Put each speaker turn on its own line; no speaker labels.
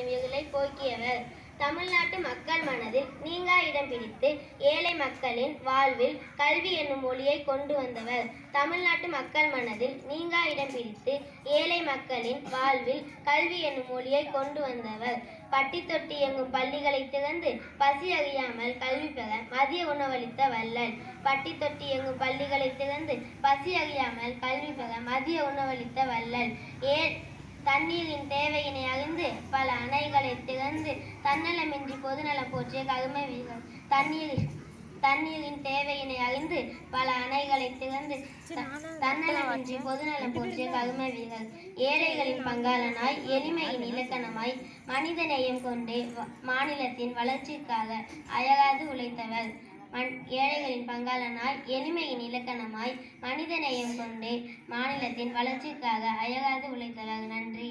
என்னும் இருளை போக்கியவர். தமிழ்நாட்டு மக்கள் மனதில் நீங்கா இடம் பிடித்து ஏழை மக்களின் வாழ்வில் கல்வி என்னும் மொழியை கொண்டு வந்தவர். தமிழ்நாட்டு மக்கள் மனதில் நீங்கா இடம் பிடித்து ஏழை மக்களின் வாழ்வில் கல்வி என்னும் மொழியை கொண்டு வந்தவர். பட்டி தொட்டி எங்கும் பள்ளிகளை திறந்து பசி அறியாமல் கல்வி பெற மதிய உணவளித்த வள்ளல். பட்டி தொட்டி எங்கும் பள்ளிகளை திறந்து பசி அறியாமல் கல்வி பெற மதிய உணவளித்த வள்ளல். ஏ தண்ணீரின் தேவையினை அறிந்து பல அணைகளை திறந்து தன்னலமின்றி பொதுநலம் போற்றிய கருமை வீரர் தண்ணீர் தண்ணீரின் தேவையினை அறிந்து பல அணைகளை திறந்து தன்னலமின்றி பொதுநலம் போற்றிய கருமை வீரர் ஏழைகளின் பங்காளனாய் எளிமையின் இலக்கணமாய் மனிதநேயம் கொண்டே வ- மாநிலத்தின் வளர்ச்சிக்காக அயராது உழைத்தவர். மண் ஏழைகளின் பங்காளனாய் எளிமையின் இலக்கணமாய் மனிதநேயம் கொண்டு மாநிலத்தின் வளர்ச்சிக்காக அயராது உழைத்தவர். நன்றி.